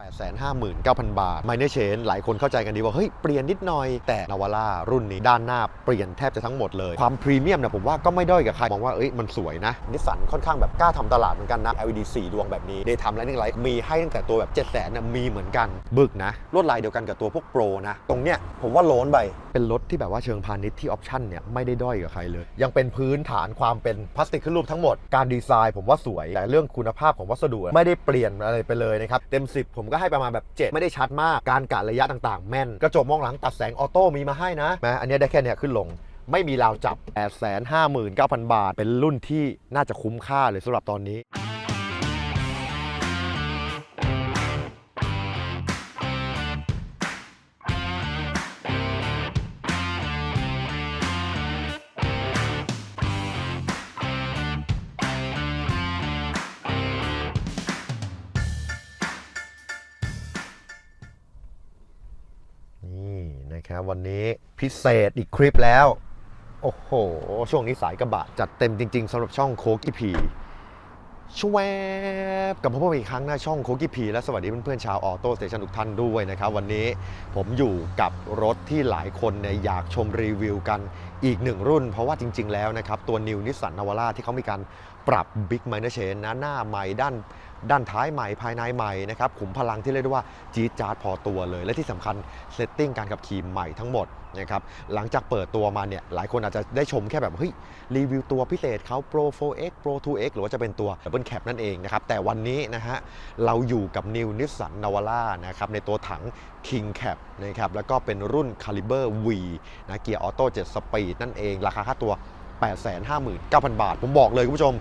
859,000 บาท m i n o r Change หลายคนเข้าใจกันดีว่า เฮ้ย เปลี่ยนนิดหน่อย แต่นาวาร่ารุ่นนี้ด้านหน้าเปลี่ยนแทบจะทั้งหมดเลย ความพรีเมียมเนี่ยผมว่าก็ไม่ด้อยกับใคร มองว่า เอ้ย มันสวยนะ นิสสันค่อนข้างแบบกล้าทำตลาดเหมือนกันนะ LED 4 ดวงแบบนี้ Daytime Running Light มีให้ตั้งแต่ตัวแบบ 7 0 0 0 0นะมีเหมือนกัน บึกนะ ลวดลายเดียวกันกับตัวพวกโปรนะ ตรงเนี้ยผมว่าโล้นไป เป็นรถที่แบบว่าเชิงพาณิชย์ที่ออปชั่นเนี่ยไม่ได้ด้อยกับใครเลย ยังเป็นพื้นฐานความเป็นพลาสติกขึ้นรูปทั้งหมด การดีไซน์ ผมว่าสวย แต่เรื่องคุณภาพของวัสดุไม่ได้เปลี่ยนอะไรไปเลยนะครับ เต็ม 10 ผมก็ให้ประมาณแบบ 7 ไม่ได้ชัดมาก การกะระยะต่างๆ แม่น กระจกมองหลังตัดแสงออโต้มีมาให้นะนะอันนี้ได้แค่เนี้ยขึ้นลงไม่มีราวจับ 859,000 บาท เป็นรุ่นที่น่าจะคุ้มค่าเลยสำหรับตอนนี้ วันนี้พิเศษอีกคลิปแล้ว โอ้โห ช่วงนี้สายกระบะจัดเต็มจริง ๆสำหรับช่องโคกิพีชวบกับพบกันอีกครั้งหน้าช่องโคกิพีและสวัสดีเพื่อนๆชาวออโต้สเตชันทุกท่านด้วยนะครับ วันนี้ผมอยู่กับรถที่หลายคนเนี่ยอยากชมรีวิวกันอีกหนึ่งรุ่น เพราะว่าจริง ๆ แล้วนะครับ ตัว New Nissan Navara ที่เขามีการปรับ Big Minor Change นะหน้าใหม่ด้าน ด้านท้ายใหม่ภายในใหม่นะครับขุมพลังที่เรียกได้ว่าจี๊ดจ๊าดพอตัวเลย และที่สำคัญเซตติ้งการขับขี่ใหม่ทั้งหมดนะครับหลังจากเปิดตัวมาเนี่ยหลายคนอาจจะได้ชมแค่แบบเฮ้ยรีวิวตัวพิเศษเขา Pro 4X Pro 2X หรือว่าจะเป็นตัว Double Cab นั่นเองนะครับแต่วันนี้นะฮะเราอยู่กับ New Nissan Navara นะครับในตัวถัง King Cab นะครับแล้วก็เป็นรุ่น Caliber V นะเกียร์ออโต้7สปีดนั่นเอง ราคาค่าตัว 859,000 บาท ผมบอกเลยคุณผู้ชม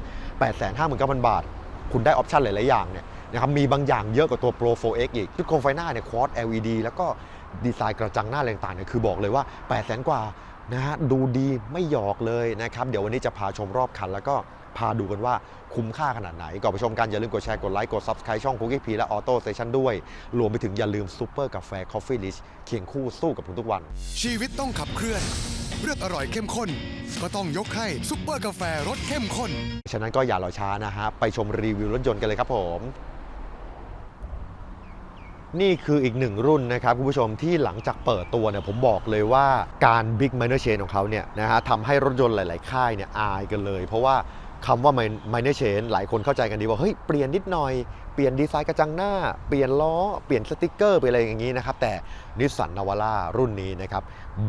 859,000 บาท คุณได้ออปชันหลาย ๆ อย่างเนี่ยนะครับมีบางอย่างเยอะกว่าตัว Pro 4X อีกชุดโคมไฟหน้าเนี่ย Quad LED แล้วก็ดีไซน์กระจังหน้าอะไรต่างๆเนี่ยคือบอกเลยว่า 800,000 กว่านะฮะดูดีไม่หยอกเลยนะครับ เดี๋ยววันนี้จะพาชมรอบคันแล้วก็พาดูกันว่า คุ้มค่าขนาดไหน ก่อนไปชมกันอย่าลืมกดแชร์ กดไลค์ กด Subscribe ช่อง Cookie P และ Auto Station ด้วย รวมไปถึงอย่าลืม Super กาแฟ Coffee Rich เคียงคู่สู้กับคุณทุกวัน ชีวิตต้องขับเคลื่อนเลือกอร่อยเข้มข้น ก็ต้องยกให้ซุปเปอร์กาแฟรสเข้มข้น ฉะนั้นก็อย่ารอช้านะฮะ ไปชมรีวิวรถยนต์กันเลยครับผม นี่คืออีกหนึ่งรุ่นนะครับคุณผู้ชมที่หลังจากเปิดตัวเนี่ยผมบอกเลยว่าการ Big Minor Change ของเขาเนี่ยนะฮะทำให้รถยนต์หลาย ๆ ค่ายเนี่ยอายกันเลย เพราะว่า คำว่า Minor Change หลายคนเข้าใจกันดีว่าเฮ้ยเปลี่ยนนิดหน่อย เปลี่ยนดีไซน์กระจังหน้า เปลี่ยนล้อ เปลี่ยนสติกเกอร์ไปอะไรอย่างนี้นะครับ แต่นิสสันนาวาร่ารุ่นนี้นะครับ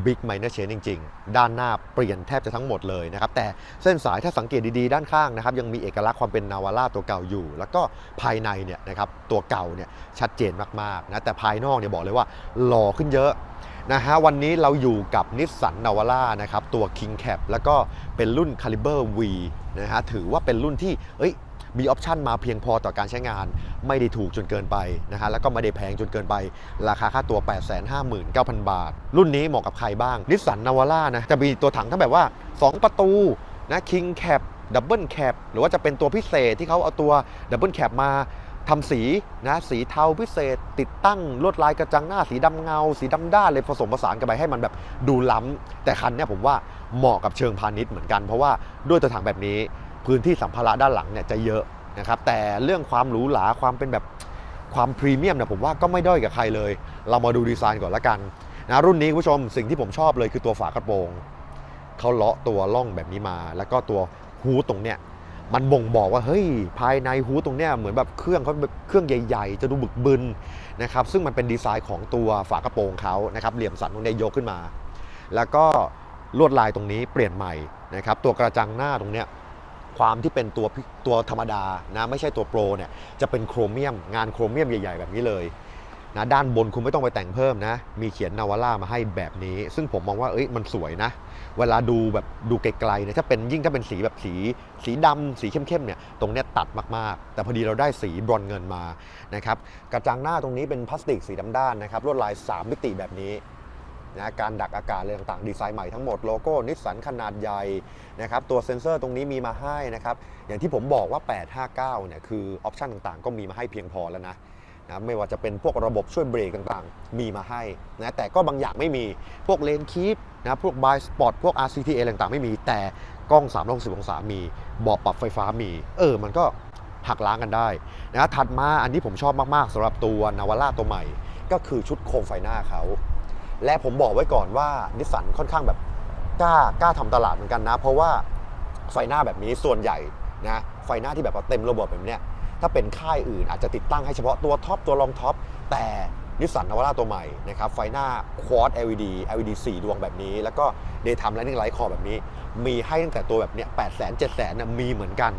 Big Minor Change จริง ๆ ด้านหน้าเปลี่ยนแทบจะทั้งหมดเลยนะครับ แต่เส้นสายถ้าสังเกตดีๆ ด้านข้างนะครับ ยังมีเอกลักษณ์ความเป็นนาวาร่าตัวเก่าอยู่ แล้วก็ภายในเนี่ยนะครับตัวเก่าเนี่ยชัดเจนมากๆนะแต่ภายนอกเนี่ยบอกเลยว่าหล่อขึ้นเยอะ นะฮะวันนี้เราอยู่กับนิสสันนาวาร่านะครับตัว King Cap แล้วก็เป็นรุ่น Caliber V นะฮะถือว่าเป็นรุ่นที่เอ้ยมีออปชันมาเพียงพอต่อการใช้งาน ไม่ได้ถูกจนเกินไปนะฮะแล้วก็ไม่ได้แพงจนเกินไป ราคาค่าตัว 859,000 บาท รุ่นนี้เหมาะกับใครบ้างนิสสันนาวาร่านะจะมีตัวถังทั้งแบบว่า 2 ประตูนะ King Cap Double Cap หรือว่าจะเป็นตัวพิเศษที่เขาเอาตัว Double Cap มา ทำสีนะสีเทาพิเศษ ติดตั้งลวดลายกระจังหน้าสีดำเงา สีดำด้านเลยผสมผสานกันไปให้มันแบบดูล้ำแต่คันเนี้ยผมว่าเหมาะกับเชิงพาณิชย์เหมือนกันเพราะว่าด้วยตัวถังแบบนี้พื้นที่สัมภาระด้านหลังเนี่ยจะเยอะนะครับแต่เรื่องความหรูหราความเป็นแบบความพรีเมียมเนี่ยผมว่าก็ไม่ด้อยกับใครเลย เรามาดูดีไซน์ก่อนละกันนะรุ่นนี้คุณผู้ชมสิ่งที่ผมชอบเลยคือตัวฝากระโปรงเขาเลาะตัวล่องแบบนี้มา แล้วก็ตัวฮูตรงเนี้ย มันบ่งบอกว่าเฮ้ยภายในฮูตรงเนี้ยเหมือนแบบเครื่องเขาเครื่องใหญ่ๆ จะดูบึกบึนนะครับซึ่งมันเป็นดีไซน์ของตัวฝากระโปรงเขานะครับเหลี่ยมสันตรงเนี้ยยกขึ้นมา แล้วก็ลวดลายตรงนี้เปลี่ยนใหม่นะครับตัวกระจังหน้าตรงเนี้ยความที่เป็นตัวตัวธรรมดานะไม่ใช่ตัวโปรเนี่ยจะเป็นโครเมียมงานโครเมียมใหญ่ ๆ แบบนี้เลย นะด้านบนคุณไม่ต้องไปแต่งเพิ่มนะ มีเขียนนาวาร่ามาให้แบบนี้ ซึ่งผมมองว่าเอ้ยมันสวยนะ เวลาดูแบบดูไกลๆเนี่ยถ้าเป็นยิ่งถ้าเป็นสีแบบสี สีดำสีเข้มๆเนี่ยตรงเนี้ยตัดมากๆ แต่พอดีเราได้สีบรอนเงินมานะครับกระจังหน้าตรงนี้เป็นพลาสติกสีดำด้านนะครับลวดลาย 3 มิติแบบนี้นะการดักอากาศอะไรต่างๆ ดีไซน์ใหม่ทั้งหมดโลโก้นิสสันขนาดใหญ่นะครับตัวเซ็นเซอร์ตรงนี้มีมาให้นะครับอย่างที่ผมบอกว่า 859เนี่ยคือออปชันต่างๆ ก็มีมาให้เพียงพอแล้วนะ นะไม่ว่าจะเป็นพวกระบบช่วยเบรกต่างๆ มีมาให้นะแต่ก็บางอย่างไม่มีพวกเลนคีปนะพวกบายสปอตพวก RCTA ต่างๆ ไม่มี แต่กล้อง 360 องศามีเบาะปรับไฟฟ้ามี เออ มันก็หักล้างกันได้นะถัดมาอันที่ผมชอบมากๆสำหรับตัวนาวาร่าตัวใหม่ ก็คือชุดโคมไฟหน้าเขา และผมบอกไว้ก่อนว่านิสสันค่อนข้างแบบกล้ากล้าทำตลาดเหมือนกันนะ เพราะว่าไฟหน้าแบบนี้ส่วนใหญ่นะไฟหน้าที่แบบเต็มระบบแบบเนี้ย ถ้าเป็นค่ายอื่นอาจจะติดตั้งให้เฉพาะตัวท็อปตัวรองท็อปแต่นิสสันนาวาร่าตัวใหม่นะครับไฟหน้า Quad LED LED 4 ดวงแบบนี้ แล้วก็ Daytime Running Light Core แบบนี้ มีให้ตั้งแต่ตัวแบบเนี้ย8 0 0 0 0 7 0 0 0 0นะมีเหมือนกัน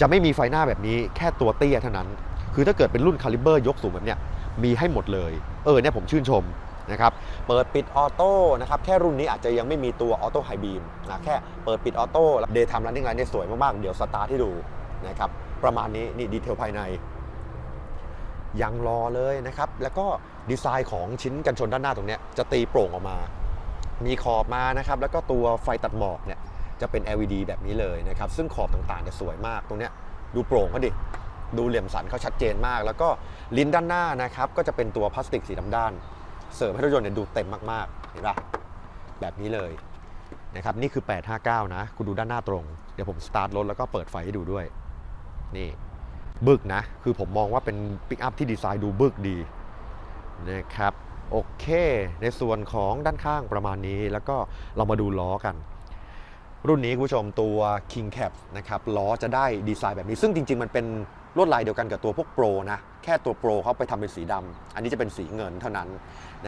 จะไม่มีไฟหน้าแบบนี้แค่ตัวเตี้ยเท่านั้น คือถ้าเกิดเป็นรุ่นคาลิเบอร์ยกสูงแบบเนี้ยมีให้หมดเลย เออเนี่ยผมชื่นชมนะครับเปิดปิดออโต้นะครับแค่รุ่นนี้อาจจะยังไม่มีตัวออโต้ไฮบีมนะแค่เปิดปิดออโต้เดย์ทำรันนิ่งไลน์เนี่ยสวยมากๆ เดี๋ยวสตาร์ทให้ดู นะครับ ประมาณนี้นี่ดีเทลภายใน ยังรอเลยนะครับ แล้วก็ดีไซน์ของชิ้นกันชนด้านหน้าตรงเนี้ยจะตีโปร่งออกมา มีขอบมานะครับ แล้วก็ตัวไฟตัดหมอกเนี่ยจะเป็น LED แบบนี้เลยนะครับ ซึ่งขอบต่างๆเนี่ยสวยมากตรงเนี้ยดูโปร่งเขาดิ ดูเหลี่ยมสันเขาชัดเจนมาก แล้วก็ลิ้นด้านหน้านะครับ ก็จะเป็นตัวพลาสติกสีดำด้าน เสริมให้รถยนต์เนี่ยดูเต็มมากๆ เห็นปะแบบนี้เลยนะครับ นี่คือ 859 นะ คุณดูด้านหน้าตรง เดี๋ยวผมสตาร์ทรถแล้วก็เปิดไฟให้ดูด้วย นี่บึกนะ คือผมมองว่าเป็นปิกอัพที่ดีไซน์ดูบึกดีนะครับโอเค ในส่วนของด้านข้างประมาณนี้แล้วก็เรามาดูล้อกัน รุ่นนี้คุณผู้ชมตัว King Cap นะครับล้อจะได้ดีไซน์แบบนี้ ซึ่งจริง ๆ มันเป็นลวดลายเดียวกันกับตัวพวกโปรนะ แค่ตัวโปรเขาไปทำเป็นสีดำอันนี้จะเป็นสีเงินเท่านั้น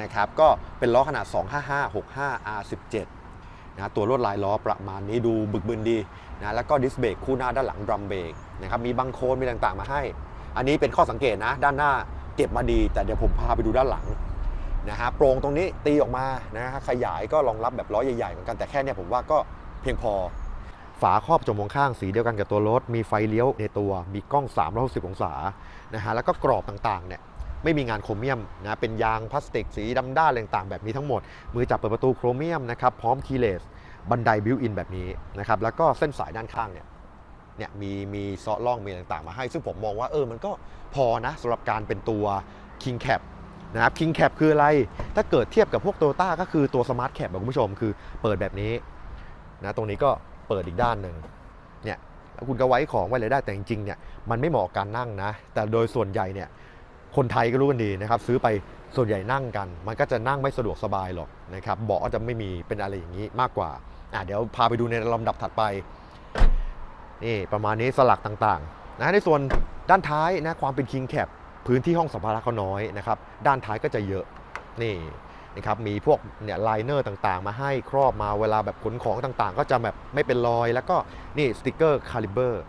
นะครับ ก็เป็นล้อขนาด 255 65 R17 นะตัวลวดลายล้อประมาณนี้ดูบึกบึนดีนะแล้วก็ดิสเบรกคู่หน้าด้านหลังดรัมเบรกนะครับมีบังโคนมีต่างๆมาให้ อันนี้เป็นข้อสังเกตนะ ด้านหน้าเก็บมาดี แต่เดี๋ยวผมพาไปดูด้านหลังนะฮะโปร่งตรงนี้ตีออกมานะฮะขยายก็รองรับแบบล้อใหญ่ๆเหมือนกันแต่แค่เนี้ยผมว่าก็เพียงพอ ฝาครอบจมองข้างสีเดียวกันกับตัวรถ มีไฟเลี้ยวในตัว มีกล้อง 360 องศานะฮะแล้วก็กรอบต่างๆเนี่ย ไม่มีงานโครเมียมนะเป็นยางพลาสติกสีดำด้านต่างๆแบบนี้ทั้งหมด มือจับเปิดประตูโครเมียมนะครับพร้อมคีย์เลสบันไดบิวอินแบบนี้นะครับแล้วก็เส้นสายด้านข้างเนี่ยเนี่ยมีมีซาะล่องมีต่างๆ มาให้ ซึ่งผมมองว่าเออมันก็พอนะสำหรับการเป็นตัว King Cap นะครับ King Cap คืออะไร ถ้าเกิดเทียบกับพวก Toyota ก็คือตัว Smart Cap อะคุณผู้ชมคือเปิดแบบนี้นะตรงนี้ก็เปิดอีกด้านหนึ่งเนี่ยแล้วคุณก็ไว้ของไว้เลยได้แต่จริงๆเนี่ยมันไม่เหมาะการนั่งนะ แต่โดยส่วนใหญ่เนี่ย คนไทยก็รู้กันดีนะครับ ซื้อไปส่วนใหญ่นั่งกัน มันก็จะนั่งไม่สะดวกสบายหรอกนะครับเบาะจะไม่มีเป็นอะไรอย่างนี้มากกว่าอะเดี๋ยวพาไปดูในลำดับถัดไปนี่ประมาณนี้สลักต่างๆนะในส่วนด้านท้ายนะความเป็น King Cap พื้นที่ห้องสัมภาระเขาน้อยนะครับด้านท้ายก็จะเยอะนี่นะครับมีพวกเนี่ยไลเนอร์ต่างๆ มาให้ครอบมาเวลาแบบขนของต่างๆ ก็จะแบบไม่เป็นรอย แล้วก็นี่สติกเกอร์คาลิเบอร์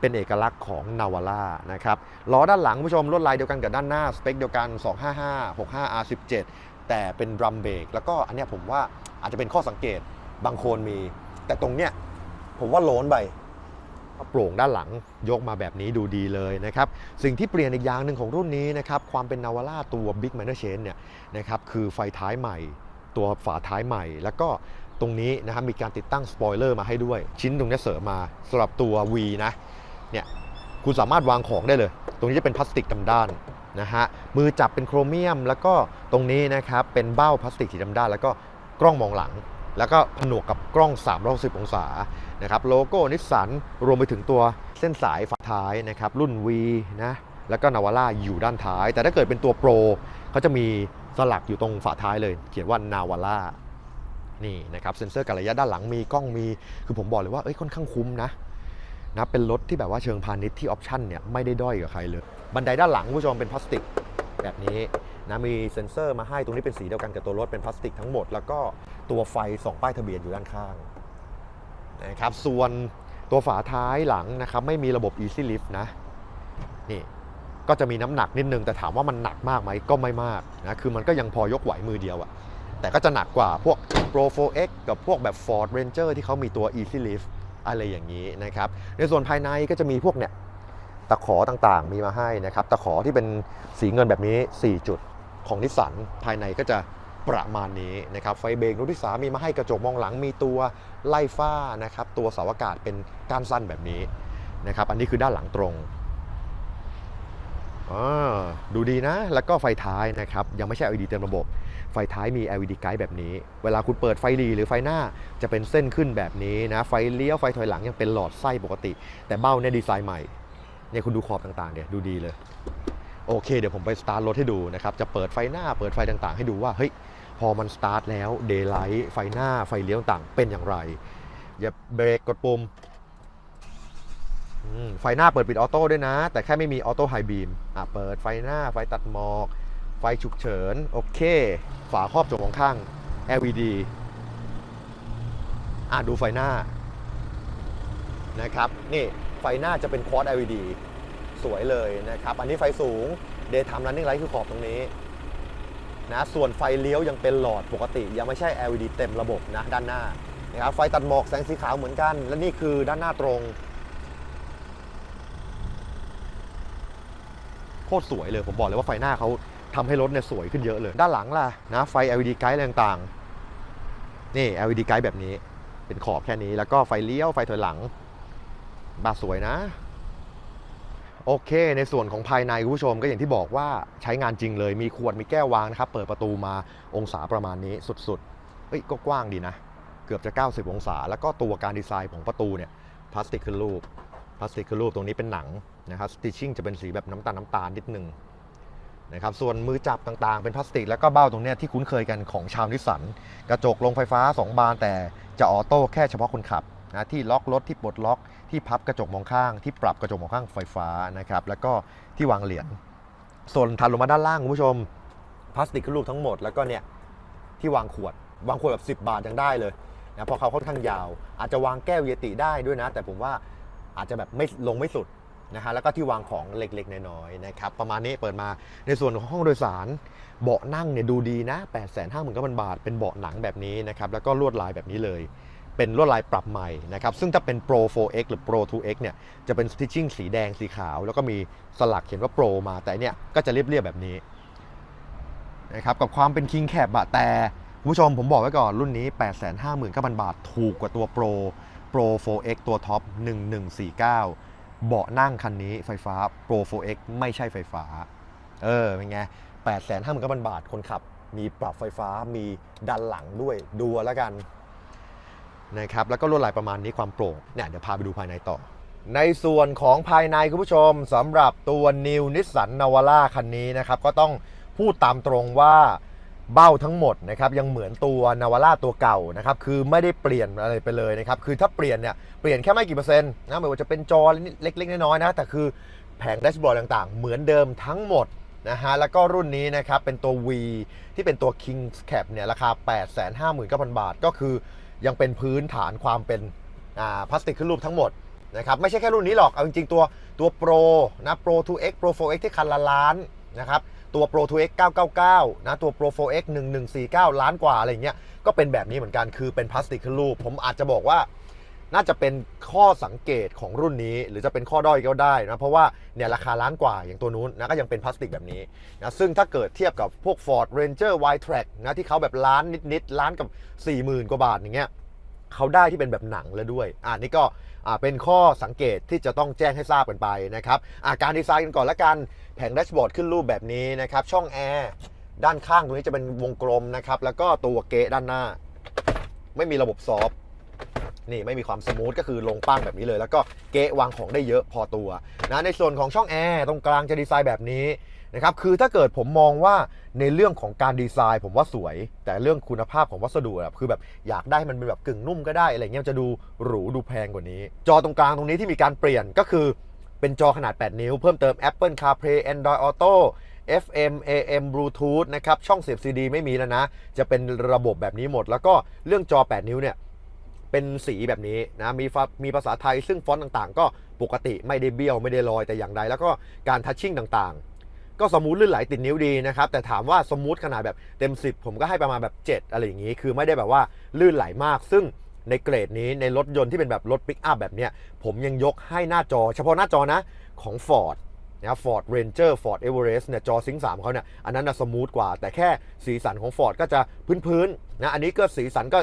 เป็นเอกลักษณ์ของนาวาร่านะครับล้อด้านหลังคุณผู้ชมลวดลายเดียวกันกับด้านหน้า สเปคเดียวกัน 255 65 R17 แต่เป็นดรัมเบรกแล้วก็อันเนี้ยผมว่าอาจจะเป็นข้อสังเกตบางโคนมี แต่ตรงเนี้ยผมว่าโล้นไปโปร่งด้านหลังยกมาแบบนี้ดูดีเลยนะครับ สิ่งที่เปลี่ยนอีกอย่างหนึ่งของรุ่นนี้นะครับ ความเป็นนาวาร่าตัว Big Minor Change เนี่ยนะครับคือไฟท้ายใหม่ ตัวฝาท้ายใหม่ แล้วก็ตรงนี้นะครับมีการติดตั้งสปอยเลอร์มาให้ด้วย ชิ้นตรงนี้เสริมมาสำหรับตัว V นะ เนี่ยคุณสามารถวางของได้เลย ตรงนี้จะเป็นพลาสติกดำด้านนะฮะมือจับเป็นโครเมียม แล้วก็ตรงนี้นะครับเป็นเบ้าพลาสติกสีดำด้าน แล้วก็กล้องมองหลัง แล้วก็ผนวกกับกล้อง 360 องศานะครับโลโก้นิสสันรวมไปถึงตัวเส้นสายฝาท้ายนะครับรุ่น V นะแล้วก็นาวาร่าอยู่ด้านท้าย แต่ถ้าเกิดเป็นตัวโปรเขาจะมีสลักอยู่ตรงฝาท้ายเลย เขียนว่านาวาร่านี่นะครับเซ็นเซอร์การระยะด้านหลังมีกล้องมีคือผมบอกเลยว่าเอ้ยค่อนข้างคุ้มนะ นะเป็นรถที่แบบว่าเชิงพาณิชย์ที่ออปชั่นเนี่ยไม่ได้ด้อยกับใครเลย บันไดด้านหลังผู้ชมเป็นพลาสติกแบบนี้นะมีเซ็นเซอร์มาให้ตรงนี้เป็นสีเดียวกันกับตัวรถเป็นพลาสติกทั้งหมด แล้วก็ตัวไฟสองป้ายทะเบียนอยู่ด้านข้างนะครับส่วนตัวฝาท้ายหลังนะครับไม่มีระบบ Easy Lift นะนี่ก็จะมีน้ำหนักนิดนึงแต่ถามว่ามันหนักมากไหมก็ไม่มากนะคือมันก็ยังพอยกไหวมือเดียวอะแต่ก็จะหนักกว่าพวก Pro 4X กับพวกแบบ Ford Ranger ที่เขามีตัว Easy Lift อะไรอย่างนี้นะครับในส่วนภายในก็จะมีพวกเนี่ยตะขอต่างๆ มีมาให้นะครับตะขอที่เป็นสีเงินแบบนี้ 4 จุดของนิสสันภายในก็จะประมาณนี้นะครับไฟเบรกรุ่นที่สามีมาให้กระจกมองหลังมีตัวไล่ฟ้านะครับตัวเสาอากาศเป็นก้านสั้นแบบนี้นะครับอันนี้คือด้านหลังตรงอ่า ดูดีนะ แล้วก็ไฟท้ายนะครับ ยังไม่ใช่ LED เต็มระบบ ไฟท้ายมี LED ไกด์แบบนี้ เวลาคุณเปิดไฟหลีหรือไฟหน้าจะเป็นเส้นขึ้นแบบนี้นะ ไฟเลี้ยว ไฟถอยหลังยังเป็นหลอดไส้ปกติ แต่เบ้าเนี่ยดีไซน์ใหม่เนี่ยคุณดูขอบต่างๆเนี่ยดูดีเลย โอเค เดี๋ยวผมไปสตาร์ทรถให้ดูนะครับ จะเปิดไฟหน้าเปิดไฟต่างๆ ให้ดูว่าเฮ้ยพอมันสตาร์ทแล้วเดย์ไลท์ไฟหน้าไฟเลี้ยวต่างๆเป็นอย่างไรอย่าเบรกกดปุ่ม ไฟหน้าเปิดปิดออโต้ด้วยนะ แต่แค่ไม่มีออโต้ไฮบีมอะเปิดไฟหน้าไฟตัดหมอก ไฟฉุกเฉิน โอเค ฝาครอบจกมองข้าง LED อะดูไฟหน้านะครับนี่ไฟหน้าจะเป็นควอ d LED สวยเลยนะครับ อันนี้ไฟสูง Daytime Running Light คือขอบตรงนี้นะส่วนไฟเลี้ยวยังเป็นหลอดปกติ ยังไม่ใช่ LED เต็มระบบนะด้านหน้านะครับไฟตัดหมอกแสงสีขาวเหมือนกัน และนี่คือด้านหน้าตรง โคตรสวยเลย ผมบอกเลยว่าไฟหน้าเขาทำให้รถเนี่ยสวยขึ้นเยอะเลย ด้านหลังล่ะนะไฟ LED ไกด์อะไรต่างๆ นี่ LED ไกด์แบบนี้ เป็นขอบแค่นี้ แล้วก็ไฟเลี้ยวไฟถอยหลังบาสวยนะ โอเค ในส่วนของภายในคุณผู้ชมก็อย่างที่บอกว่าใช้งานจริงเลย มีขวดมีแก้ววางนะครับ เปิดประตูมาองศาประมาณนี้สุดๆเอ้ยก็กว้างดีนะ เกือบจะ 90 องศา แล้วก็ตัวการดีไซน์ของประตูเนี่ยพลาสติกขึ้นรูป พลาสติกขึ้นรูปตรงนี้เป็นหนังนะครับสติชชิ่งจะเป็นสีแบบน้ำตาลน้ำตาลนิดนึงนะครับส่วนมือจับต่างๆ เป็นพลาสติกแล้วก็เบ้าตรงนี้ที่คุ้นเคยกันของชาวนิสสัน กระจกลงไฟฟ้า 2 บานแต่จะออโต้แค่เฉพาะคนขับนะที่ล็อกรถที่ปลดล็อกที่พับกระจกมองข้าง ที่ปรับกระจกมองข้างไฟฟ้านะครับแล้วก็ที่วางเหรียญส่วนถัดลงมาด้านล่างคุณผู้ชมพลาสติกขึ้นรูปทั้งหมดแล้วก็เนี่ยที่วางขวด วางขวดแบบ 10 บาทยังได้เลยนะพราะเขาค่อนข้างยาว อาจจะวางแก้วเยติได้ด้วยนะ แต่ผมว่า อาจจะแบบไม่ลงไม่สุดนะฮะแล้วก็ที่วางของเล็กๆน้อยๆนะครับประมาณนี้เปิดมาในส่วนของห้องโดยสาร เบาะนั่งเนี่ยดูดีนะ8 5 9 0 0 0บาท เป็นเบาะหนังแบบนี้นะครับแล้วก็ลวดลายแบบนี้เลย เป็นลวดลายปรับใหม่นะครับซึ่งถ้าเป็น Pro 4X หรือ Pro 2X เนี่ยจะเป็น stitching สีแดงสีขาว แล้วก็มีสลักเขียนว่า Pro มาแต่เนี่ยก็จะเรียบๆแบบนี้นะครับกับความเป็น King Cab อะแต่คุณผู้ชมผมบอกไว้ก่อนรุ่นนี้ 859,000บาท ถูกกว่าตัว Pro Pro 4X ตัวท็อป 1149 เบาะนั่งคันนี้ไฟฟ้า Pro 4X ไม่ใช่ไฟฟ้า เออ เป็นไง8 5 9 0 0 0 บาทคนขับ มีปรับไฟฟ้า มีดันหลังด้วย ดูแล้วกันนะครับ แล้วก็ลวดลายประมาณนี้ความโปร่ง เนี่ยเดี๋ยวพาไปดูภายในต่อ ในส่วนของภายในคุณผู้ชมสำหรับตัว New Nissan Navara คันนี้นะครับ ก็ต้องพูดตามตรงว่า เบ้าทั้งหมดนะครับยังเหมือนตัวนาวาร่าตัวเก่านะครับคือไม่ได้เปลี่ยนอะไรไปเลยนะครับคือถ้าเปลี่ยนเนี่ยเปลี่ยนแค่ไม่กี่เปอร์เซ็นต์นะไม่ว่าจะเป็นจอเล็กๆน้อยๆนะแต่คือแผงแดชบอร์ดต่างๆ เหมือนเดิมทั้งหมดนะฮะแล้วก็รุ่นนี้นะครับเป็นตัว V ที่เป็นตัว King's Cap เนี่ยราคา 859,000 บาท ก็คือยังเป็นพื้นฐานความเป็นพลาสติกขึ้นรูปทั้งหมดนะครับไม่ใช่แค่รุ่นนี้หรอก เอาจริงๆตัวตัว Pro นะ Pro 2X Pro 4X ที่คันละล้านนะครับ ตัว Pro 2X 999 นะ ตัว Pro 4X 1149 ล้านกว่าอะไรเงี้ย ก็เป็นแบบนี้เหมือนกัน คือเป็นพลาสติกขึ้นรูป ผมอาจจะบอกว่า น่าจะเป็นข้อสังเกตของรุ่นนี้ หรือจะเป็นข้อด้อยก็ได้นะ เพราะว่าเนี่ยราคาล้านกว่าอย่างตัวนู้นนะก็ยังเป็นพลาสติกแบบนี้นะ ซึ่งถ้าเกิดเทียบกับพวก Ford Ranger Y-Track นะที่เขาแบบล้านนิดๆล้านกับ 40,000 กว่าบาทอย่างเงี้ยเขาได้ที่เป็นแบบหนังแล้วด้วย อ่านี่ก็ เป็นข้อสังเกตที่จะต้องแจ้งให้ทราบกันไปนะครับอาการดีไซน์กันก่อนละกันแผงแดชบอร์ดขึ้นรูปแบบนี้นะครับ ช่องแอร์ด้านข้างตรงนี้จะเป็นวงกลมนะครับ แล้วก็ตัวเกะด้านหน้า ไม่มีระบบซอฟนี่ไม่มีความสมูทก็คือลงปั้งแบบนี้เลย แล้วก็เกะวางของได้เยอะพอตัวนะในส่วนของช่องแอร์ตรงกลางจะดีไซน์แบบนี้ นะครับคือถ้าเกิดผมมองว่าในเรื่องของการดีไซน์ ผมว่าสวย แต่เรื่องคุณภาพของวัสดุอะคือแบบอยากได้ให้มันเป็นแบบกึ่งนุ่มก็ได้อะไรเงี้ยจะดูหรูดูแพงกว่านี้ จอตรงกลางตรงนี้ที่มีการเปลี่ยนก็คือเป็นจอขนาด 8 นิ้ว เพิ่มเติม Apple CarPlay Android Auto FM AM Bluetooth นะครับช่องเสียบ CD ไม่มีแล้วนะ จะเป็นระบบแบบนี้หมด แล้วก็เรื่องจอ 8 นิ้วเนี่ยเป็นสีแบบนี้นะมีฟามีภาษาไทยซึ่งฟอนต์ต่างๆ ก็ปกติไม่ได้เบี้ยวไม่ได้ลอยแต่อย่างใดแล้วก็การทัชชิ่งต่างๆ ก็สมูทลื่นไหลติดนิ้วดีนะครับ แต่ถามว่าสมูทขนาดแบบเต็ม 10 ผมก็ให้ประมาณแบบ 7 อะไรอย่างนี้ คือไม่ได้แบบว่าลื่นไหลมาก ซึ่งในเกรดนี้ในรถยนต์ที่เป็นแบบรถปิกอัพแบบเนี้ยผมยังยกให้หน้าจอ เฉพาะหน้าจอนะของ Ford นะครับ Ford Ranger Ford Everest เนี่ยจอซิงค์3เขาเนี่ยอันนั้นนะสมูทกว่า แต่แค่สีสันของ Ford ก็จะพื้นๆนะอันนี้ก็สีสันก็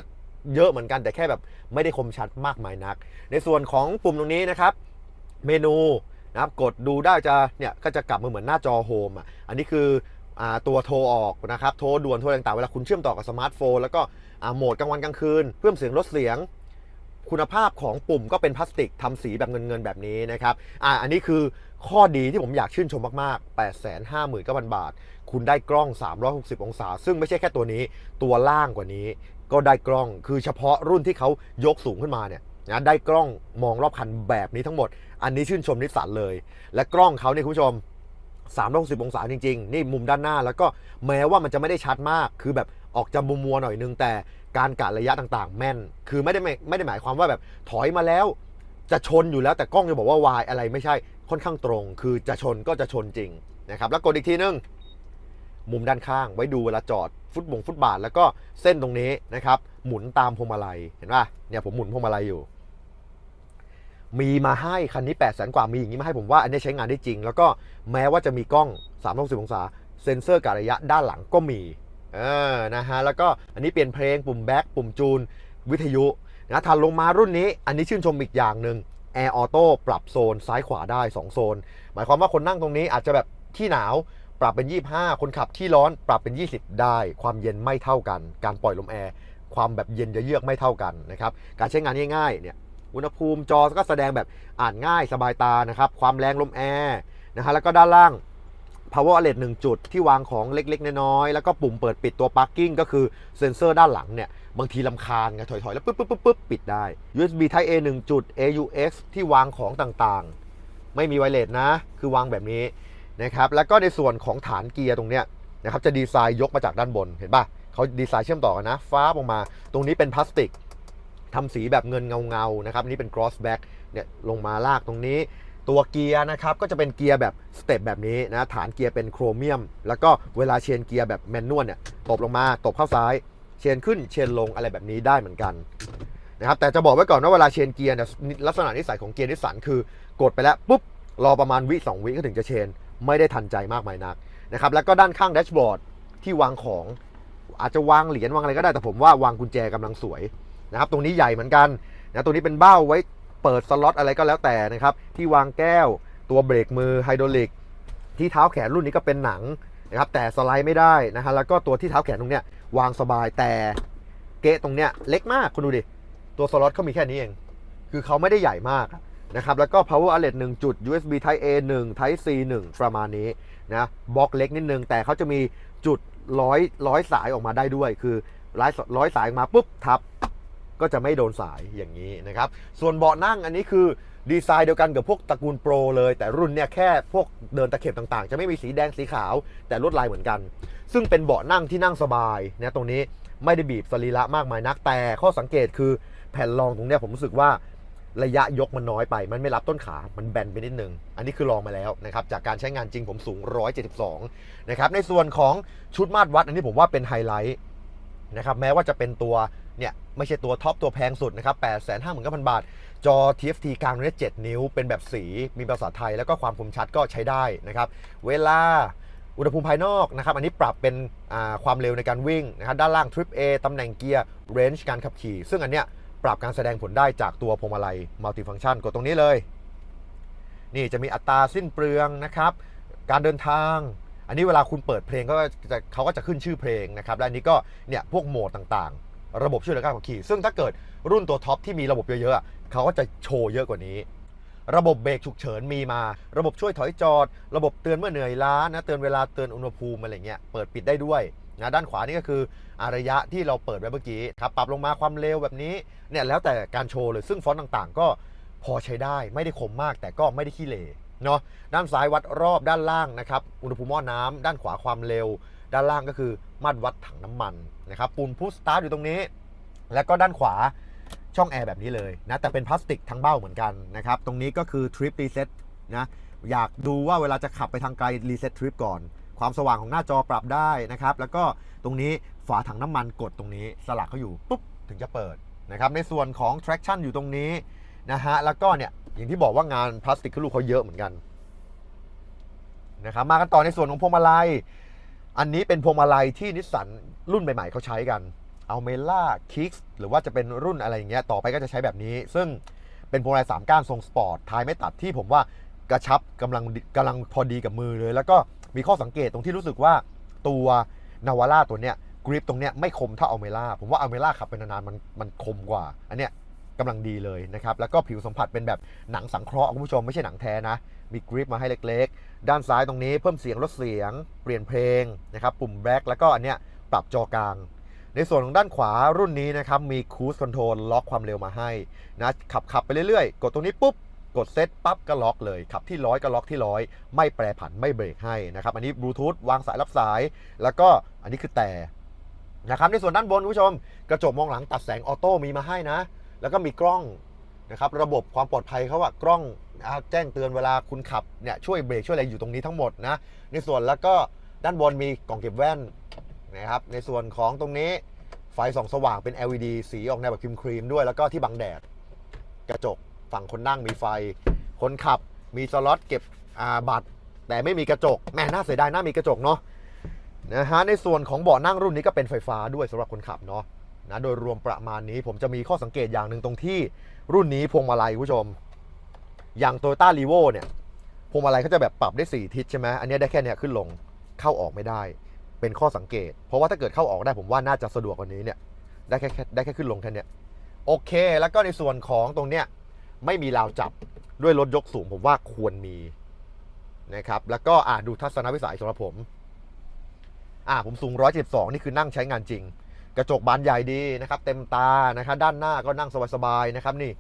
เยอะเหมือนกันแต่แค่แบบไม่ได้คมชัดมากมายนัก ในส่วนของปุ่มตรงนี้นะครับ เมนู นะครับกดดูได้จะเนี่ยก็จะกลับมาเหมือนหน้าจอโฮมอะอันนี้คืออตัวโทรออกนะครับโทรด่วนโทรต่างๆเวลาคุณเชื่อมต่อกับสมาร์ทโฟนแล้วก็โหมดกลางวันกลางคืน เพิ่มเสียงลดเสียง คุณภาพของปุ่มก็เป็นพลาสติกทำสีแบบเงินๆแบบนี้นะครับอ่าอันนี้คือข้อดีที่ผมอยากชื่นชมมากๆ 8 5 9 0 0 0 บาท คุณได้กล้อง 360 องศา ซึ่งไม่ใช่แค่ตัวนี้ตัวล่างกว่านี้ ก็ได้กล้องคือเฉพาะรุ่นที่เขายกสูงขึ้นมาเนี่ยนะได้กล้องมองรอบคันแบบนี้ทั้งหมด อันนี้ชื่นชมนิสสันเลย และกล้องเขาเนี่ยคุณผู้ชม360องศาจริงๆ นี่มุมด้านหน้าแล้วก็แม้ว่ามันจะไม่ได้ชัดมาก คือแบบออกจะมุมมัวๆหน่อยนึง แต่การกะระยะต่างๆ แม่น คือไม่ได้ไม่ไม่ได้หมายความว่าแบบถอยมาแล้ว จะชนอยู่แล้วแต่กล้องจะบอกว่าวายอะไรไม่ใช่ค่อนข้างตรง คือจะชนก็จะชนจริงนะครับแล้วกดอีกทีนึง มุมด้านข้างไว้ดูเวลาจอดฟุตบงฟุตบาท แล้วก็เส้นตรงนี้นะครับหมุนตามพวงมาลัยเห็นป่ะเนี่ยผมหมุนพวงมาลัยอยู่ มีมาให้คันนี้8 0 0 0 0 0กว่ามีอย่างนี้มาให้ผมว่าอันนี้ใช้งานได้จริง แล้วก็แม้ว่าจะมีกล้อง 360 องศา เซ็นเซอร์การะยะด้านหลังก็มีเออนะฮะแล้วก็อันนี้เปลี่ยนเพลงปุ่มแบ็คปุ่มจูน วิทยุนะถัดลงมารุ่นนี้ อันนี้ชื่นชมอีกอย่างหนึ่งแอร์ออโต้ปรับโซนซ้ายขวาได้ 2 โซน หมายความว่าคนนั่งตรงนี้อาจจะแบบที่หนาวปรับเป็น 25 คนขับที่ร้อนปรับเป็น 20 ได้ ความเย็นไม่เท่ากัน การปล่อยลมแอร์ความแบบเย็นจะเยือกไม่เท่ากันนะครับการใช้งานง่ายๆเนี่ย อุณหภูมิจอก็แสดงแบบอ่านง่ายสบายตานะครับ ความแรงลมแอร์นะฮะแล้วก็ด้านล่าง power outlet 1 จุดที่วางของเล็กๆ น้อยๆ แล้วก็ปุ่มเปิดปิดตัว parking ก็คือเซ็นเซอร์ด้านหลังเนี่ย บางทีลำคาญไงถอยๆ แล้วปึ๊บปึ๊บปึ๊บปึ๊บปิดได้ USB Type A 1 จุด AUX ที่วางของต่างๆ ไม่มีไวเลสนะ คือวางแบบนี้นะครับ แล้วก็ในส่วนของฐานเกียร์ตรงเนี้ยนะครับจะดีไซน์ยกมาจากด้านบนเห็นป่ะเขาดีไซน์เชื่อมต่อกันนะ ฟ้าออกมา ตรงนี้เป็นพลาสติก ทำสีแบบเงินเงาๆนะครับนี่เป็น cross back เนี่ยลงมาลากตรงนี้ ตัวเกียร์นะครับก็จะเป็นเกียร์แบบสเต็ปแบบนี้นะฐานเกียร์เป็นโครเมียม แล้วก็เวลาเชนเกียร์แบบแมนนวลเนี่ยตบลงมาตบเข้าซ้าย เชนขึ้นเชนลงอะไรแบบนี้ได้เหมือนกันนะครับแต่จะบอกไว้ก่อนว่าเวลาเชนเกียร์เนี่ยลักษณะนิสัยของเกียร์นิสสันคือกดไปแล้วปุ๊บรอประมาณวิ2วิก็ถึงจะเชน ไม่ได้ทันใจมากมายนักนะครับแล้วก็ด้านข้างแดชบอร์ดที่วางของอาจจะวางเหรียญวางอะไรก็ได้แต่ผมว่าวางกุญแจกำลังสวย นะครับตรงนี้ใหญ่เหมือนกันนะตรงนี้เป็นเบ้าไว้เปิดสล็อตอะไรก็แล้วแต่นะครับที่วางแก้วตัวเบรกมือไฮดรอลิกที่เท้าแขนรุ่นนี้ก็เป็นหนังนะครับแต่สไลด์ไม่ได้นะฮะแล้วก็ตัวที่เท้าแขนตรงเนี้ยวางสบายแต่เกะตรงเนี้ยเล็กมากคุณดูดิ ตัวสล็อตเขามีแค่นี้เอง คือเขาไม่ได้ใหญ่มากนะครับแล้วก็ power outlet 1จุด USB Type A 1 Type C 1 ประมาณนี้นะบล็อกเล็กนิดนึง แต่เขาจะมีจุดร้อยร้อยสายออกมาได้ด้วย คือร้อยร้อยสายออกมาปุ๊บทับ ก็จะไม่โดนสายอย่างนี้นะครับ ส่วนเบาะนั่งอันนี้คือดีไซน์เดียวกันกับพวกตระกูลโปรเลย แต่รุ่นเนี่ยแค่พวกเดินตะเข็บต่างๆ จะไม่มีสีแดงสีขาว แต่ลวดลายเหมือนกัน ซึ่งเป็นเบาะนั่งที่นั่งสบายนะตรงนี้ไม่ได้บีบสรีระมากมายนักแต่ข้อสังเกตคือแผ่นรองตรงเนี้ยผมรู้สึกว่าระยะยกมันน้อยไป มันไม่รับต้นขา มันแบนไปนิดนึง อันนี้คือลองมาแล้วนะครับ จากการใช้งานจริงผมสูง 172 นะครับ ในส่วนของชุดมาตรวัด อันนี้ผมว่าเป็นไฮไลท์นะครับ แม้ว่าจะเป็นตัว เนี่ยไม่ใช่ตัวท็อปตัวแพงสุดนะครับ8 5 9 0 0 0 บาท จอ TFT กลางเนี่ย7นิ้ว เป็นแบบสี มีภาษาไทยแล้วก็ความคมชัดก็ใช้ได้นะครับ เวลาอุณหภูมิภายนอกนะครับ อันนี้ปรับเป็นความเร็วในการวิ่งนะครับด้านล่าง Trip A ตำแหน่งเกียร์ Range การขับขี่ ซึ่งอันเนี้ยปรับการแสดงผลได้จากตัวพวงมาลัย Multifunction กดตรงนี้เลย นี่จะมีอัตราสิ้นเปลืองนะครับ การเดินทาง อันนี้เวลาคุณเปิดเพลงก็จะเขาก็จะขึ้นชื่อเพลงนะครับและอันนี้ก็เนี่ยพวกโหมดต่างๆ ระบบช่วยเหลือการขับขี่ ซึ่งถ้าเกิดรุ่นตัวท็อปที่มีระบบเยอะๆเขาก็จะโชว์เยอะกว่านี้ ระบบเบรกฉุกเฉินมีมา ระบบช่วยถอยจอด ระบบเตือนเมื่อเหนื่อยล้านะเตือนเวลาเตือนอุณหภูมิอะไรเงี้ยเปิดปิดได้ด้วยนะด้านขวานี่ก็คืออาระยะที่เราเปิดไว้เมื่อกี้ครับปรับลงมาความเร็วแบบนี้เนี่ยแล้วแต่การโชว์เลยซึ่งฟอนต์ต่างๆ ก็พอใช้ได้ไม่ได้คมมากแต่ก็ไม่ได้ขี้เหร่เนาะด้านซ้ายวัดรอบด้านล่างนะครับอุณหภูมิหม้อน้ำด้านขวาความเร็ว ด้านล่างก็คือมาตรวัดถังน้ำมัน นะครับปุ่มพุชสตาร์ทอยู่ตรงนี้ แล้วก็ด้านขวาช่องแอร์แบบนี้เลยนะแต่เป็นพลาสติกทั้งเบ้าเหมือนกันนะครับตรงนี้ก็คือทริปรีเซ็ตนะอยากดูว่าเวลาจะขับไปทางไกลรีเซ็ตทริปก่อน ความสว่างของหน้าจอปรับได้นะครับ แล้วก็ตรงนี้ฝาถังน้ำมันกดตรงนี้ สลักเขาอยู่ปุ๊บถึงจะเปิดนะครับในส่วนของ traction อยู่ตรงนี้นะฮะแล้วก็เนี่ยอย่างที่บอกว่างานพลาสติกขึ้นลูกเขาเยอะเหมือนกันนะครับมากันต่อในส่วนของพวงมาลัย อันนี้เป็นพวงมาลัยที่นิสสันรุ่นใหม่ๆเขาใช้กันเอาเมล่าคิกหรือว่าจะเป็นรุ่นอะไรอย่างเงี้ยต่อไปก็จะใช้แบบนี้ ซึ่งเป็นพวงมาลัยสามก้านทรงสปอร์ตท้ายไม่ตัดที่ผมว่ากระชับกำลังกำลังพอดีกับมือเลย แล้วก็มีข้อสังเกตตรงที่รู้สึกว่าตัวนาวาร่าตัวเนี้ยกริปตรงเนี้ยไม่คมเท่าเอาเมล่าผมว่าเอาเมล่าขับไปนานๆมันมันคมกว่า อันเนี้ยกำลังดีเลยนะครับ แล้วก็ผิวสัมผัสเป็นแบบหนังสังเคราะห์คุณผู้ชมไม่ใช่หนังแท้นะ มีกริปมาให้เล็กๆ ด้านซ้ายตรงนี้เพิ่มเสียงลดเสียง เปลี่ยนเพลงนะครับปุ่มแบล็คแล้วก็อันเนี้ยปรับจอกลาง ในส่วนของด้านขวารุ่นนี้นะครับมีคูสคอนโทรลล็อกความเร็วมาให้นะขับขับไปเรื่อยๆ กดตรงนี้ปุ๊บกดเซตปั๊บก็ล็อกเลยขับที่ร้อยก็ล็อกที่ร้อยไม่แปรผันไม่เบรกให้นะครับอันนี้บลูทูธวางสายรับสาย แล้วก็อันนี้คือแต่นะครับในส่วนด้านบนคุณผู้ชม กระจกมองหลังตัดแสงออโต้มีมาให้นะ แล้วก็มีกล้อง นะครับระบบความปลอดภัยเขาอะกล้องแจ้งเตือนเวลาคุณขับเนี่ยช่วยเบรกช่วยอะไรอยู่ตรงนี้ทั้งหมดนะในส่วนแล้วก็ด้านบนมีกล่องเก็บแว่นนะครับในส่วนของตรงนี้ไฟส่องสว่างเป็น LED สีออกแนวแบบครีมครีมด้วย แล้วก็ที่บังแดด กระจกฝั่งคนนั่งมีไฟ คนขับมีสล็อตเก็บบัตร แต่ไม่มีกระจกแหม่น่าเสียดายน่ามีกระจกเนาะนะฮะในส่วนของเบาะนั่งรุ่นนี้ก็เป็นไฟฟ้าด้วยสำหรับคนขับเนาะ นะโดยรวมประมาณนี้ผมจะมีข้อสังเกตอย่างหนึ่งตรงที่รุ่นนี้พวงมาลัยคุณผู้ชม อย่าง Toyota r e v o เนี่ยพวงมาลัยเขาจะแบบปรับได้ 4 ทิศใช่ไหมอันนี้ได้แค่เนี้ยขึ้นลงเข้าออกไม่ได้ เป็นข้อสังเกต เพราะว่าถ้าเกิดเข้าออกได้ผมว่าน่าจะสะดวกกว่านี้เนี่ยได้แค่แค่ได้แค่ขึ้นลงแค่เนี้ยโอเค แล้วก็ในส่วนของตรงเนี้ยไม่มีราวจับด้วยรถยกสูงผมว่าควรมีนะครับแล้วก็อ่าดูทัศนวิสัยสำหรับผมอ่าผมสูง 172 นี่คือนั่งใช้งานจริง กระจกบานใหญ่ดีนะครับ เต็มตานะครับด้านหน้าก็นั่งสบายๆนะครับนี่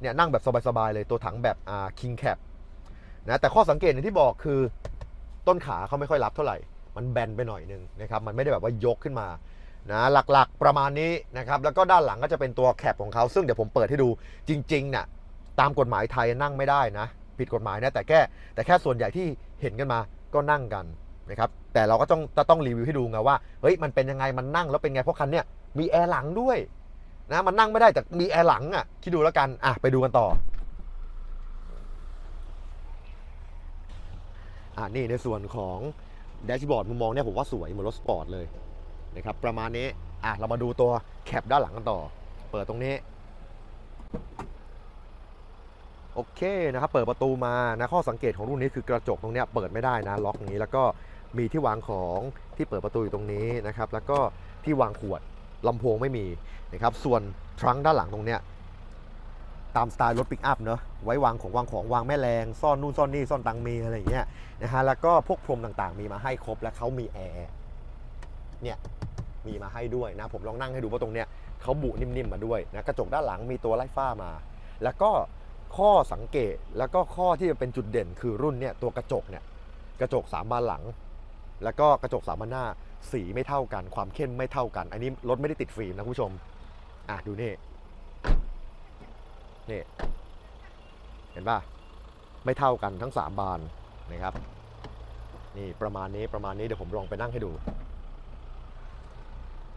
เนี่ยนั่งแบบสบายๆเลยตัวถังแบบอ่า king cap นะแต่ข้อสังเกตอย่างที่บอกคือต้นขาเขาไม่ค่อยรับเท่าไหร่ มันแบนไปหน่อยนึงนะครับมันไม่ได้แบบว่ายกขึ้นมานะหลักๆประมาณนี้นะครับแล้วก็ด้านหลังก็จะเป็นตัวแคปของเขาซึ่งเดี๋ยวผมเปิดให้ดูจริงๆน่ะตามกฎหมายไทยนั่งไม่ได้นะผิดกฎหมายนะแต่แค่แต่แค่ส่วนใหญ่ที่เห็นกันมาก็นั่งกัน นะครับแต่เราก็ต้องจะต้องรีวิวให้ดูไงว่าเฮ้ยมันเป็นยังไงมันนั่งแล้วเป็นไงเพราะคันเนี้ยมีแอร์หลังด้วยนะมันนั่งไม่ได้แต่มีแอร์หลังอะคิดดูแล้วกันอะไปดูกันต่ออะนี่ในส่วนของแดชบอร์ดมุมมองเนี่ยผมว่าสวยเหมือนรถสปอร์ตเลยนะครับประมาณนี้อะเรามาดูตัวแคปด้านหลังกันต่อ เปิดตรงนี้โอเคนะครับเปิดประตูมานะข้อสังเกตของรุ่นนี้คือกระจกตรงเนี้ยเปิดไม่ได้นะล็อกอย่างนี้แล้วก็ มีที่วางของที่เปิดประตูอยู่ตรงนี้นะครับ แล้วก็ที่วางขวดลำโพงไม่มีนะครับ ส่วนทรังด้านหลังตรงเนี้ยตามสไตล์รถปิกอัพเนอะไว้วางของวางของวางแม่แรงซ่อนนู่นซ่อนนี่ซ่อนตังเมอะไรอย่างเงี้ยนะฮะแล้วก็พวกพรมต่างๆ มีมาให้ครบและเขามีแอร์เนี่ยมีมาให้ด้วยนะ ผมลองนั่งให้ดูว่าตรงเนี้ยเขาบุนิ่มๆมาด้วยนะกระจกด้านหลังมีตัวไล่ฝ้ามา แล้วก็ข้อสังเกตแล้วก็ข้อที่เป็นจุดเด่นคือรุ่นเนี่ยตัวกระจกเนี่ยกระจกสามบานหลัง แล้วก็กระจกสามบานหน้าสีไม่เท่ากัน ความเข้มไม่เท่ากัน อันนี้รถไม่ได้ติดฟิล์มนะคุณผู้ชม อะดูนี่ นี่ เห็นป่ะ ไม่เท่ากันทั้งสามบานนะครับ นี่ประมาณนี้ประมาณนี้เดี๋ยวผมลองไปนั่งให้ดู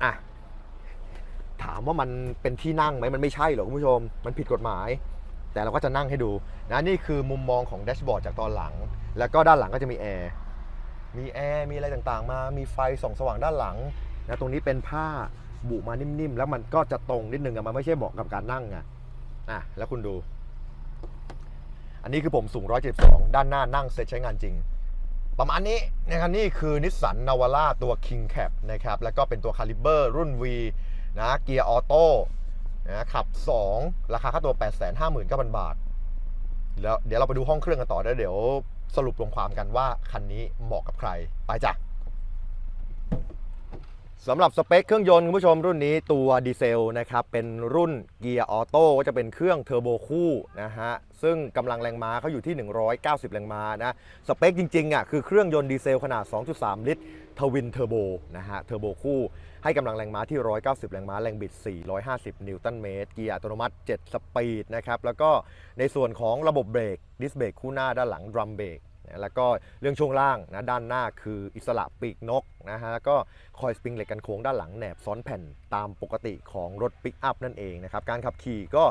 อะ ถามว่ามันเป็นที่นั่งไหมมันไม่ใช่หรอกคุณผู้ชม มันผิดกฎหมาย แต่เราก็จะนั่งให้ดูนะนี่คือมุมมองของแดชบอร์ดจากตอนหลัง แล้วก็ด้านหลังก็จะมีแอร์ มีแอร์มีอะไรต่างๆ มา มีไฟส่องสว่างด้านหลังนะตรงนี้เป็นผ้าบุมานิ่มๆ แล้วมันก็จะตรงนิดนึงอะมันไม่ใช่เหมาะกับการนั่งอะอะแล้วคุณดู อันนี้คือผมสูง 172 ด้านหน้านั่งเสร็จใช้งานจริง ประมาณนี้นะครับนี่คือนิสสันนาวาร่าตัว King Cap นะครับแล้วก็เป็นตัว Caliber รุ่น V นะเกียร์ออโต้นะขับ 2 ราคาค่าตัว 859,000 บาท แล้วเดี๋ยวเราไปดูห้องเครื่องกันต่อแล้วเดี๋ยว สรุปรวมความกันว่าคันนี้เหมาะกับใคร ไปจ้ะสำหรับสเปคเครื่องยนต์คุณผู้ชมรุ่นนี้ตัวดีเซลนะครับเป็นรุ่นเกียร์ออโต้ก็จะเป็นเครื่องเทอร์โบคู่นะฮะซึ่งกำลังแรงม้าเขาอยู่ที่ 190 แรงม้านะสเปคจริงๆอะคือเครื่องยนต์ดีเซลขนาด 2.3 ลิตร ทวินเทอร์โบนะฮะเทอร์โบคู่ให้กำลังแรงม้าที่ 190 แรงม้า แรงบิด 450 นิวตันเมตร เกียร์อัตโนมัติ 7 สปีดนะครับ แล้วก็ในส่วนของระบบเบรก ดิสเบรกคู่หน้าด้านหลัง ดรัมเบรกนะแล้วก็เรื่องช่วงล่างนะด้านหน้าคืออิสระปีกนกนะฮะแล้วก็คอยสปริงเหล็กกันโค้งด้านหลังแหนบซ้อนแผ่นตามปกติของรถปิกอัพนั่นเองนะครับ การขับขี่ก็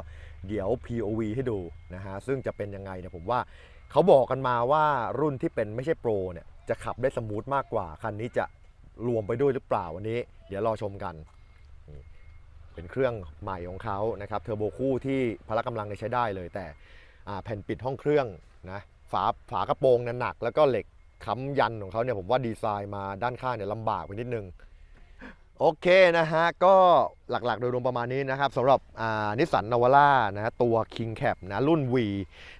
เดี๋ยว POV ให้ดูนะฮะซึ่งจะเป็นยังไงเนี่ยผมว่าเขาบอกกันมาว่ารุ่นที่เป็นไม่ใช่โปรเนี่ย จะขับได้สมูทมากกว่า คันนี้จะรวมไปด้วยหรือเปล่าวันนี้ เดี๋ยวรอชมกันเป็นเครื่องใหม่ของเขานะครับเทอร์โบคู่ที่พละกำลังเนี่ยใช้ได้เลย แต่แผ่นปิดห้องเครื่องนะฝาฝากระโปรงนั้นหนัก แล้วก็เหล็กค้ำยันของเขาเนี่ยผมว่าดีไซน์มาด้านข้างเนี่ยลำบากไปนิดนึง โอเคนะฮะ ก็หลักๆ โดยรวมประมาณนี้นะครับสำหรับนิสสันนาวาร่านะฮะตัว King Cap นะรุ่น V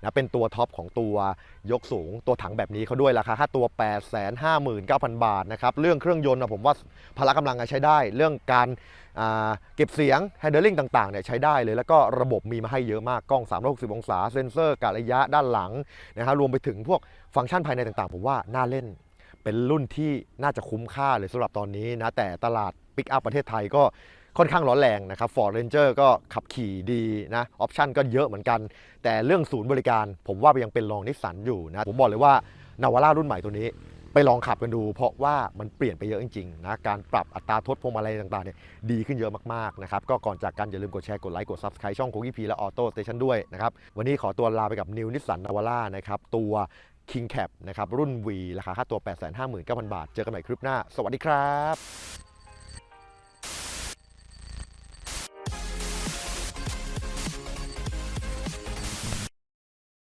นะเป็นตัวท็อปของตัวยกสูงตัวถังแบบนี้เขาด้วยราคาค่าตัว 859,000 บาทนะครับเรื่องเครื่องยนต์นะผมว่าพละกำลังใช้ได้ เรื่องการเก็บเสียง handling ต่างๆเนี่ยใช้ได้เลย แล้วก็ระบบมีมาให้เยอะมากกล้อง 360 องศา เซ็นเซอร์กะระยะด้านหลังนะฮะรวมไปถึงพวกฟังก์ชันภายในต่างๆ ผมว่าน่าเล่น เป็นรุ่นที่น่าจะคุ้มค่าเลยสำหรับตอนนี้นะแต่ตลาด ปิกอัพประเทศไทยก็ค่อนข้างร้อนแรงนะครับ Ford Ranger ก็ขับขี่ดีนะออปชันก็เยอะเหมือนกัน แต่เรื่องศูนย์บริการ ผมว่ายังเป็นรองนิสสันอยู่นะผมบอกเลยว่านาวาร่ารุ่นใหม่ตัวนี้ไปลองขับกันดู เพราะว่ามันเปลี่ยนไปเยอะจริงๆนะการปรับอัตราทดพวงมาลัยต่างๆเนี่ยดีขึ้นเยอะมากๆนะครับก็ก่อนจากกันอย่าลืมกดแชร์กดไลค์กด Subscribe ช่องโคกี้พีและออโต้สเตชันด้วยนะครับวันนี้ขอตัวลาไปกับนิวนิสสันนาวาร่านะครับตัว King Cap นะครับรุ่น V ราคาค่าตัว 859,000บาท เจอกันใหม่คลิปหน้า สวัสดีครับ